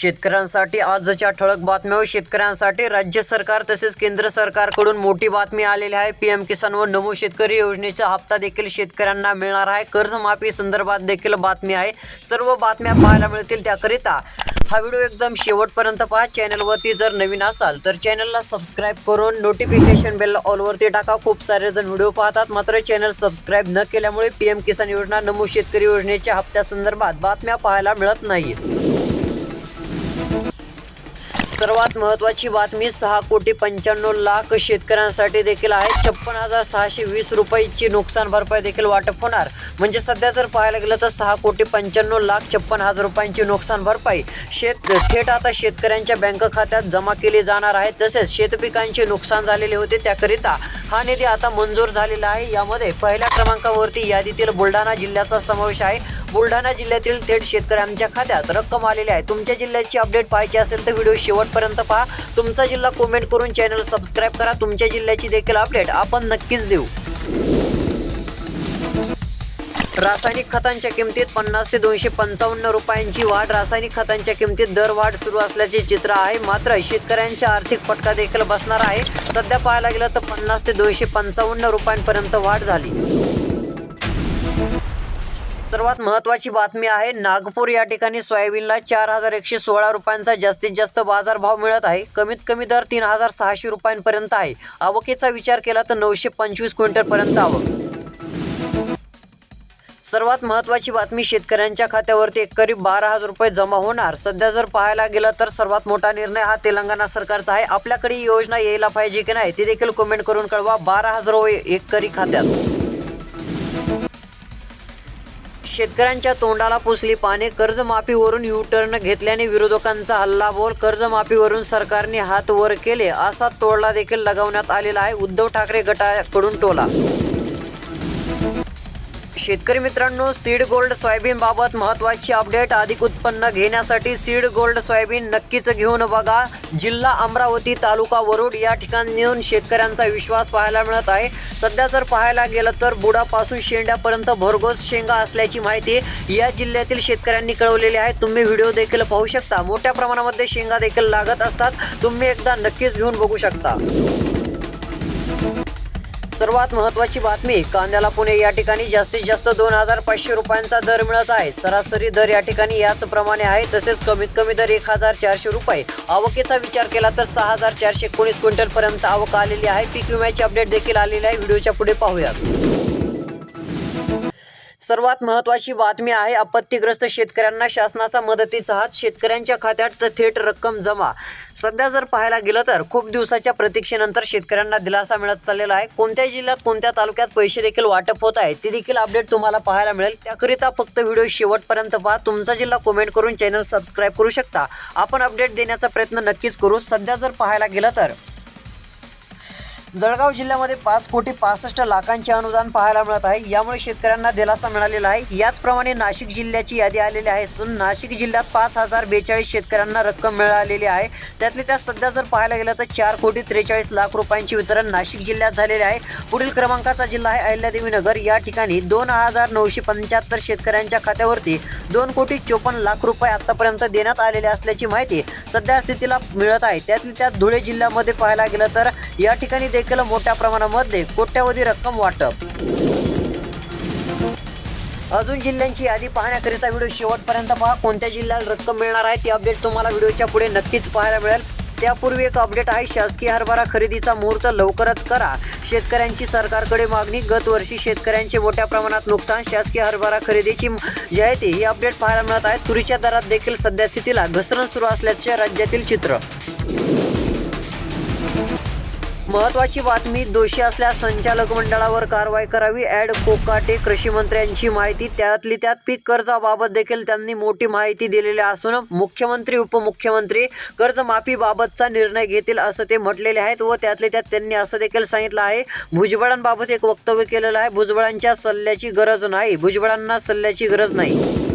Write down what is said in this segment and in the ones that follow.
शेतकऱ्यांसाठी आजच्या ठळक बातम्या शेतकऱ्यांसाठी राज्य सरकार तसेच केंद्र सरकारकडून मोठी बातमी आलेली आहे. पीएम किसान व नमो शेतकरी योजनेचा हप्ता देखील शेतकऱ्यांना मिळणार आहे. कर्जमाफी संदर्भात देखील बातमी आहे. सर्व बातम्या पाहायला मिळतील त्याकरिता हा व्हिडिओ एकदम शेवटपर्यंत पहा. चॅनलवरती जर नवीन असाल तर चॅनलला सबस्क्राईब करून नोटिफिकेशन बेल ऑलवरती टाका. खूप सारे जण व्हिडिओ पाहतात. मात्र चॅनल सबस्क्राईब न केल्यामुळे पीएम किसान योजना नमो शेतकरी योजनेच्या हप्त्यासंदर्भात बातम्या पाहायला मिळत नाहीत. सर्वात महत्त्वाची बातमी सहा कोटी पंच्याण्णव लाख शेतकऱ्यांसाठी देखील आहे. छप्पन हजार सहाशे वीस रुपयाची नुकसान भरपाई देखील वाटप होणार. म्हणजे सध्या जर पाहायला गेलं तर सहा कोटी पंच्याण्णव लाख छप्पन हजार रुपयांची नुकसान भरपाई शेत थेट आता शेतकऱ्यांच्या बँक खात्यात जमा केली जाणार आहे. तसेच शेतपिकांचे नुकसान झालेले होते त्याकरिता हा निधी आता मंजूर झालेला आहे. यामध्ये पहिल्या क्रमांकावरती यादीतील बुलढाणा जिल्ह्याचा समावेश आहे. बुलढाणा जिल्ह्यातील थेट शेतकऱ्यांच्या खात्यात रक्कम आलेली आहे. तुमच्या जिल्ह्याची अपडेट पाहायची असेल तर व्हिडिओ शेवटपर्यंत पहा. तुमचा जिल्हा कमेंट करून चॅनल सबस्क्राईब करा. तुमच्या जिल्ह्याची देखील अपडेट आपण नक्कीच देऊ. रासायनिक खतांच्या किमतीत पन्नास ते दोनशे पंचावन्न रुपयांची वाढ. रासायनिक खतांच्या किमतीत दरवाढ सुरू असल्याचे चित्र आहे. मात्र शेतकऱ्यांच्या आर्थिक फटका देखील बसणार आहे. सध्या पाहायला गेलं तर पन्नास ते दोनशे पंचावन्न रुपयांपर्यंत वाढ झाली. सर्वात महत्त्वाची बातमी आहे नागपूर या ठिकाणी सोयाबीनला चार हजार एकशे सोळा रुपयांचा जास्तीत जास्त बाजारभाव मिळत आहे. कमीत कमी दर तीन हजार सहाशे रुपयांपर्यंत आहे. आवकेचा विचार केला तर नऊशे पंचवीस क्विंटलपर्यंत आवक. सर्वात महत्त्वाची बातमी शेतकऱ्यांच्या खात्यावरती एक करीब बारा हजार रुपये जमा होणार. सध्या जर पाहायला गेलं तर सर्वात मोठा निर्णय हा तेलंगणा सरकारचा आहे. आपल्याकडे ही योजना यायला पाहिजे की नाही ते देखील कमेंट करून कळवा. बारा हजार एक करी खात्यात. शेतकऱ्यांच्या तोंडाला पुसली पाने कर्जमाफीवरून युटर्न घेतल्याने विरोधकांचा हल्लाबोल कर्जमाफीवरून सरकारने हात वर केले असा तोडला देखील लगावण्यात आलेला आहे. उद्धव ठाकरे गटाकडून टोला शेतकरी मित्रांनो सीड गोल्ड सोयाबीन बाबत महत्त्वाची अपडेट. अधिक उत्पन्न घेण्यासाठी सीड गोल्ड सोयाबीन नक्कीच घेऊन बघा. जिल्हा अमरावती तालुका वरुड या ठिकाणून शेतकऱ्यांचा विश्वास पाहायला मिळत आहे. सध्या जर पाहायला गेलं तर बुडापासून शेंड्यापर्यंत भरघोस शेंगा असल्याची माहिती या जिल्ह्यातील शेतकऱ्यांनी कळवलेली आहे. तुम्ही व्हिडिओ देखील पाहू शकता. मोठ्या प्रमाणामध्ये शेंगा देखील लागत असतात. तुम्ही एकदा नक्कीच घेऊन बघू शकता. सर्वात महत्त्वाची बातमी कांद्याला पुणे या ठिकाणी जास्तीत जास्त दोन हजार पाचशे रुपयांचा दर मिळत आहे. सरासरी दर या ठिकाणी याच प्रमाणे आहे तसेच कमीत कमी दर एक हजार चारशे रुपये. आवकेचा विचार केला तर सहा हजार चारशे एकोणीस क्विंटलपर्यंत आवक आलेली आहे. पीक विम्याची अपडेट देखील आलेली आहे. व्हिडिओच्या पुढे पाहूयात. सर्वात महत्त्वाची बातमी आहे आपत्तीग्रस्त शेतकऱ्यांना शासनाचा मदतीचा हात शेतकऱ्यांच्या खात्यात थेट रक्कम जमा. सध्या जर पाहायला गेलं तर खूप दिवसाच्या प्रतीक्षेनंतर शेतकऱ्यांना दिलासा मिळत चाललेला आहे. कोणत्या जिल्ह्यात कोणत्या तालुक्यात पैसे देखील वाटप होत आहे ते देखील अपडेट तुम्हाला पाहायला मिळेल. त्याकरिता फक्त व्हिडिओ शेवटपर्यंत पहा. तुमचा जिल्हा कमेंट करून चॅनल सबस्क्राईब करू शकता. आपण अपडेट देण्याचा प्रयत्न नक्कीच करू. सध्या जर पाहायला गेलं तर जळगाव जिल्ह्यामध्ये पाच कोटी पासष्ट लाखांचे अनुदान पाहायला मिळत आहे. यामुळे शेतकऱ्यांना दिलासा मिळालेला आहे. याचप्रमाणे नाशिक जिल्ह्याची यादी आलेली आहे. असून नाशिक जिल्ह्यात पाच हजार बेचाळीस शेतकऱ्यांना रक्कम मिळालेली आहे. त्यातले त्यात सध्या जर पाहायला गेलं तर चार कोटी त्रेचाळीस लाख रुपयांचे वितरण नाशिक जिल्ह्यात झालेले आहे. पुढील क्रमांकाचा जिल्हा आहे अहिल्यादेवी नगर. या ठिकाणी दोन हजार नऊशे पंच्याहत्तर शेतकऱ्यांच्या खात्यावरती दोन कोटी चोपन्न लाख रुपये आतापर्यंत देण्यात आलेले असल्याची माहिती सध्या स्थितीला मिळत आहे. त्यातली त्यात धुळे जिल्ह्यामध्ये पाहायला गेलं तर या ठिकाणी देखील मोठ्या प्रमाणामध्ये कोट्यावधी रक्कम वाटप. अजून जिल्ह्यांची यादी पाहण्याकरिता व्हिडिओ शेवटपर्यंत पहा. कोणत्या जिल्ह्याला रक्कम मिळणार आहे ती अपडेट तुम्हाला व्हिडिओच्या पुढे नक्कीच पाहायला मिळेल. त्यापूर्वी एक अपडेट आहे शासकीय हरभरा खरेदीचा मुहूर्त लवकरच करा. शेतकऱ्यांची सरकारकडे मागणी गत वर्षी शेतकऱ्यांचे मोठ्या प्रमाणात नुकसान शासकीय हरभरा खरेदीची जाहिती ही अपडेट पाहायला मिळत आहे. तुरीच्या दरात देखील सध्या स्थितीला घसरण सुरू असल्याचे राज्यातील चित्र. महत्वाची बातमी दोषी असल्यास संचालक मंडळावर कारवाई करावी. ॲड कोकाटे कृषी मंत्र्यांची माहिती. त्यातली त्यात पीक कर्जाबाबत देखील त्यांनी मोठी माहिती दिलेली असून मुख्यमंत्री उपमुख्यमंत्री कर्जमाफीबाबतचा निर्णय घेतील असं ते म्हटलेले आहेत व त्यातले त्यात त्यांनी असं देखील सांगितलं आहे. भुजबळांबाबत एक वक्तव्य केलेलं आहे. भुजबळांच्या सल्ल्याची गरज नाही. भुजबळांना सल्ल्याची गरज नाही.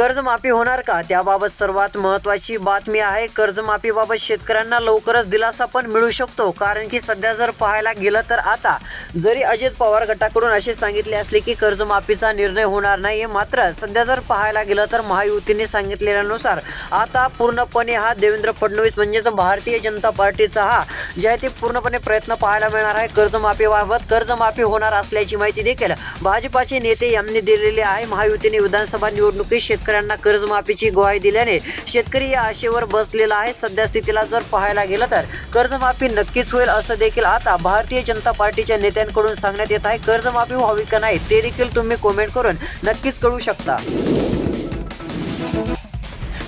कर्जमाफी होणार का? त्याबाबत सर्वात महत्त्वाची बातमी आहे कर्जमाफीबाबत शेतकऱ्यांना लवकरच दिलासा पण मिळू शकतो. कारण की सध्या जर पाहायला गेलं तर आता जरी अजित पवार गटाकडून असे सांगितले असले की कर्जमाफीचा निर्णय होणार नाही मात्र सध्या जर पाहायला गेलं तर महायुतीने सांगितलेल्यानुसार आता पूर्णपणे हा देवेंद्र फडणवीस म्हणजेच भारतीय जनता पार्टीचा हा जे आहे ते पूर्णपणे प्रयत्न पाहायला मिळणार आहे कर्जमाफीबाबत कर्जमाफी होणार असल्याची माहिती देखील भाजपाचे नेते यांनी दिलेली आहे. महायुतीने विधानसभा निवडणुकीत शेतकऱ्यांना कर्जमाफीची ग्वाही दिल्याने शेतकरी या आशेवर बसलेला आहे. सध्या स्थितीला जर पाहायला गेलं तर कर्जमाफी नक्कीच होईल असं देखील आता भारतीय जनता पार्टीच्या नेत्यांकडून सांगण्यात येत आहे. कर्जमाफी व्हावी का नाही ते देखील तुम्ही कमेंट करून नक्कीच कळू शकता.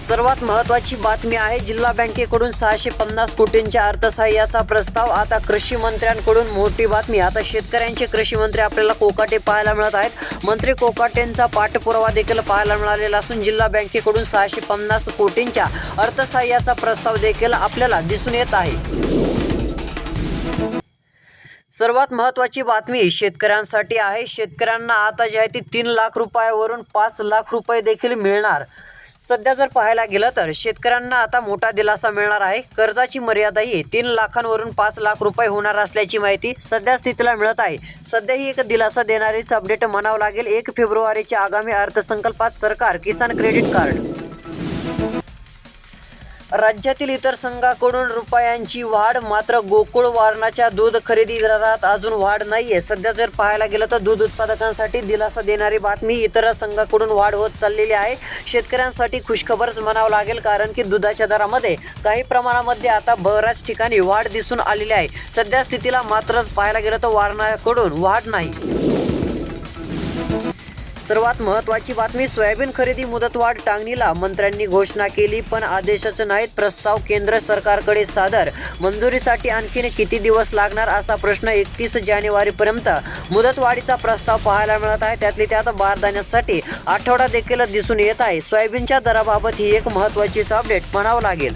सर्वात महत्त्वाची बातमी आहे जिल्हा बँकेकडून सहाशे पन्नास कोटींच्या अर्थसहाय्याचा प्रस्ताव. आता कृषी मंत्र्यांकडून मोठी बातमी. आता शेतकऱ्यांचे कृषी मंत्री आपल्याला कोकाटे पाहायला मिळत आहेत. मंत्री कोकाटेंचा पाठपुरावा देखील पाहायला मिळालेला असून जिल्हा बँकेकडून सहाशे पन्नास कोटींच्या अर्थसहाय्याचा प्रस्ताव देखील आपल्याला दिसून येत आहे. सर्वात महत्त्वाची बातमी शेतकऱ्यांसाठी आहे. शेतकऱ्यांना आता जे आहे ती तीन लाख रुपयावरून पाच लाख रुपये देखील मिळणार. सध्या जर पाहायला गेलं तर शेतकऱ्यांना आता मोठा दिलासा मिळणार आहे. कर्जाची मर्यादाही तीन लाखांवरून पाच लाख रुपये होणार असल्याची माहिती सध्या स्थितीला मिळत आहे. सध्या ही एक दिलासा देणारीच अपडेट म्हणावं लागेल. एक फेब्रुवारीच्या आगामी अर्थसंकल्पात सरकार किसान क्रेडिट कार्ड. राज्यातील इतर संघाकडून रुपयांची वाढ मात्र गोकुळ वारणाच्या दूध खरेदी दरात अजून वाढ नाहीये. सध्या जर पाहायला गेलं तर दूध उत्पादकांसाठी दिलासा देणारी बातमी इतर संघाकडून वाढ होत चाललेली आहे. शेतकऱ्यांसाठी खुशखबरच म्हणावं लागेल कारण की दुधाच्या दरामध्ये काही प्रमाणामध्ये आता बऱ्याच ठिकाणी वाढ दिसून आलेली आहे. सध्या स्थितीला मात्रच पाहायला गेलं तर वारणाकडून वाढ नाही. सर्वात महत्त्वाची बातमी सोयाबीन खरेदी मुदतवाढ टांगणीला मंत्र्यांनी घोषणा केली पण आदेशच नाहीत प्रस्ताव केंद्र सरकारकडे सादर. मंजुरीसाठी आणखीन किती दिवस लागणार असा प्रश्न एकतीस जानेवारीपर्यंत मुदतवाढीचा प्रस्ताव पाहायला मिळत आहे. त्यातली त्यात बारदाण्यासाठी आठवडा देखील दिसून येत आहे. सोयाबीनच्या दराबाबत ही एक महत्त्वाचीच अपडेट म्हणावं लागेल.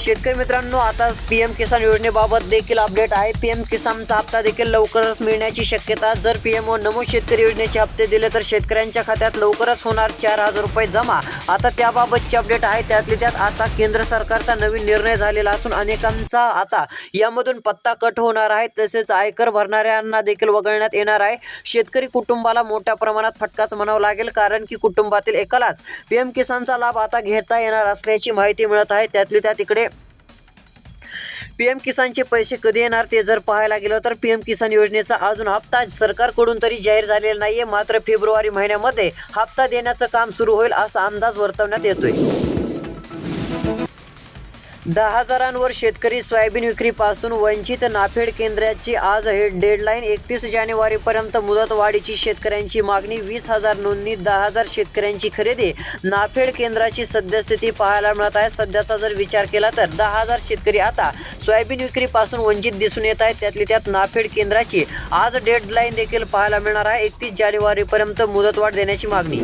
शेतकरी मित्रांनो आता पी एम किसान योजनेबाबत देखील अपडेट आहे. पी एम किसानचा हप्ता देखील लवकरच मिळण्याची शक्यता. जर पी एम ओ नमो शेतकरी योजनेचे हप्ते दिले तर शेतकऱ्यांच्या खात्यात लवकरच होणार चार हजार रुपये जमा. आता त्याबाबतची अपडेट आहे. त्यातली त्यात आता केंद्र सरकारचा नवीन निर्णय झालेला असून अनेकांचा आता यामधून पत्ता कट होणार आहे. तसेच आयकर भरणाऱ्यांना देखील वगळण्यात येणार आहे. शेतकरी कुटुंबाला मोठ्या प्रमाणात फटकाच म्हणावं लागेल कारण की कुटुंबातील एकालाच पी एम किसानचा लाभ आता घेता येणार असल्याची माहिती मिळत आहे. त्यातली त्यात इकडे पी एम किसानचे पैसे कधी येणार ते जर पाहायला गेलं तर पी एम किसान योजनेचा अजून हप्ता सरकारकडून तरी जाहीर झालेला नाहीये. मात्र फेब्रुवारी महिन्यामध्ये हप्ता देण्याचं काम सुरू होईल असा अंदाज वर्तवण्यात येतोय. दहा हजारांवर शेतकरी सोयाबीन विक्रीपासून वंचित नाफेड केंद्राची आज हे डेडलाईन एकतीस जानेवारीपर्यंत मुदतवाढीची शेतकऱ्यांची मागणी वीस हजार नोंदणी दहा हजार शेतकऱ्यांची खरेदी. नाफेड केंद्राची सद्यस्थिती पाहायला मिळत आहे. सध्याचा जर विचार केला तर दहा हजार शेतकरी आता सोयाबीन विक्रीपासून वंचित दिसून येत आहेत. त्यातली त्यात नाफेड केंद्राची आज डेडलाईन देखील पाहायला मिळणार आहे. एकतीस जानेवारीपर्यंत मुदतवाढ देण्याची मागणी.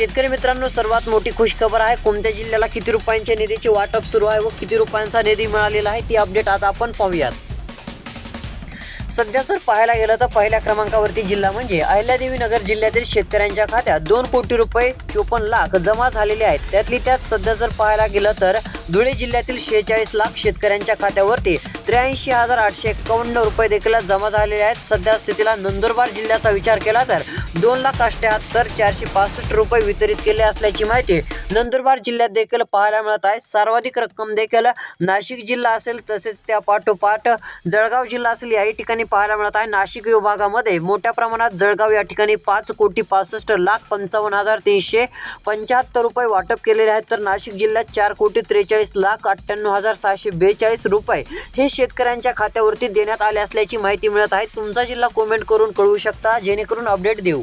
शेतकरी मित्रांनो सर्वात मोठी खुशखबर आहे. कोणत्या जिल्ह्याला किती रुपयांच्या निधीचे वाटप सुरू आहे व किती रुपयांचा निधी मिळालेला आहे ती अपडेट आता आपण पाहूयात. सध्या जर पाहायला गेलं तर पहिल्या क्रमांकावरती जिल्हा म्हणजे अहिल्यादेवी नगर जिल्ह्यातील शेतकऱ्यांच्या खात्यात दोन कोटी रुपये चोपन्न लाख जमा झालेले आहेत. त्यातली त्यात सध्या जर पाहायला गेलं तर धुळे जिल्ह्यातील शेहेचाळीस लाख शेतकऱ्यांच्या खात्यावरती त्र्याऐंशी हजार आठशे एक्कावन्न रुपये देखील जमा झालेले आहेत. सध्या स्थितीला नंदुरबार जिल्ह्याचा विचार केला तर दोन लाख अष्ट्याहत्तर चारशे पासष्ट रुपये वितरित केले असल्याची माहिती नंदुरबार जिल्ह्यात देखील पाहायला मिळत आहे. सर्वाधिक रक्कम देखील नाशिक जिल्हा असेल तसेच त्या पाठोपाठ जळगाव जिल्हा असेल याही ठिकाणी पाहायला मिळत आहे. नाशिक विभागामध्ये मोठ्या प्रमाणात जळगाव या ठिकाणी पाच कोटी पासष्ट लाख पंचावन्न हजार तीनशे पंच्याहत्तर रुपये वाटप केलेले आहेत. तर नाशिक जिल्ह्यात चार कोटी त्रेचाळीस लाख अठ्ठ्याण्णव हजार सहाशे बेचाळीस रुपये हे शेतकऱ्यांच्या खात्यावरती देण्यात आले असल्याची माहिती मिळत आहे. तुमचा जिल्हा कमेंट करून कळवू शकता. जेणेकरून अपडेट देऊ.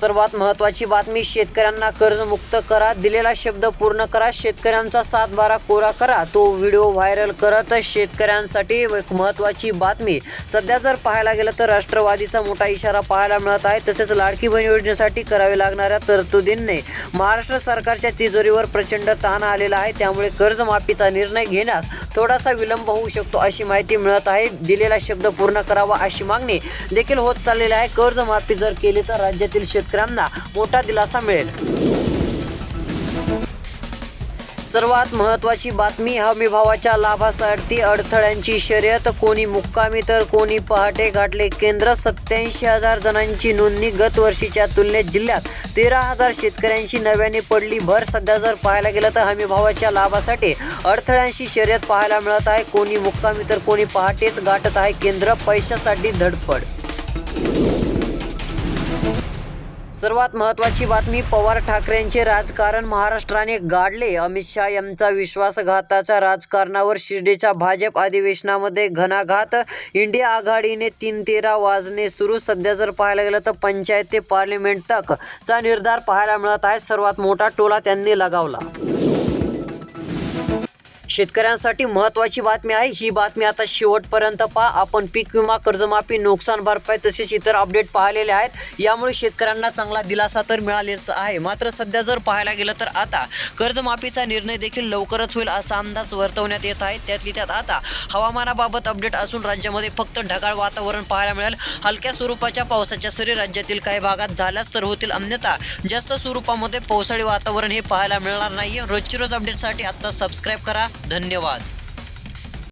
सर्वात महत्त्वाची बातमी शेतकऱ्यांना कर्जमुक्त करा दिलेला शब्द पूर्ण करा शेतकऱ्यांचा सात बारा कोरा करा. तो व्हिडिओ व्हायरल करत शेतकऱ्यांसाठी एक महत्त्वाची बातमी. सध्या जर पाहायला गेलं तर राष्ट्रवादीचा मोठा इशारा पाहायला मिळत आहे. तसेच लाडकी बहीण योजनेसाठी करावे लागणाऱ्या तरतुदींनी महाराष्ट्र सरकारच्या तिजोरीवर प्रचंड ताण आलेला आहे. त्यामुळे कर्जमाफीचा निर्णय घेण्यास थोडासा विलंब होऊ शकतो अशी माहिती मिळत आहे. दिलेला शब्द पूर्ण करावा अशी मागणी देखील होत चाललेली आहे. कर्जमाफी जर केली तर राज्यातील शेत शेतकऱ्यांना मोठा दिलासा मिळेल. सर्वात महत्त्वाची बातमी हमीभावाच्या लाभासाठी अडथळ्यांची शर्यत कोणी मुक्कामी तर कोणी पहाटे गाठले केंद्र सत्याऐंशी हजार जणांची नोंदणी गत वर्षीच्या तुलनेत जिल्ह्यात तेरा हजार शेतकऱ्यांची नव्याने पडली भर. सध्या जर पाहायला गेलं तर हमीभावाच्या लाभासाठी अडथळ्यांची शर्यत पाहायला मिळत आहे. कोणी मुक्कामी तर कोणी पहाटेच गाठत आहे. केंद्र पैशासाठी धडपड. सर्वात महत्त्वाची बातमी पवार ठाकरेंचे राजकारण महाराष्ट्राने गाडले. अमित शहा यांचा विश्वासघाताच्या राजकारणावर शिर्डीच्या भाजप अधिवेशनामध्ये घणाघात. इंडिया आघाडीने तीन तेरा वाजणे सुरू. सध्या जर पाहायला गेलं तर पंचायत ते पार्लिमेंट तक चा निर्धार पाहायला मिळत आहे. सर्वात मोठा टोला त्यांनी लगावला. शेतकऱ्यांसाठी महत्त्वाची बातमी आहे. ही बातमी आता शेवटपर्यंत पहा. आपण पीक विमा कर्जमाफी नुकसान भरपाई तसेच इतर अपडेट पाहिलेले आहेत. यामुळे शेतकऱ्यांना चांगला दिलासा तर मिळालेच आहे. मात्र सध्या जर पाहायला गेलं तर आता कर्जमाफीचा निर्णय देखील लवकरच होईल असा अंदाज वर्तवण्यात येत आहे. त्यातली त्यात आता हवामानाबाबत अपडेट असून राज्यामध्ये फक्त ढगाळ वातावरण पाहायला मिळेल. हलक्या स्वरूपाच्या पावसाच्या सरी राज्यातील काही भागात झाल्यास तर होतील. अन्यथा जास्त स्वरूपामध्ये पावसाळी वातावरण हे पाहायला मिळणार नाही रोजची रोज अपडेटसाठी आत्ता सबस्क्राईब करा. धन्यवाद.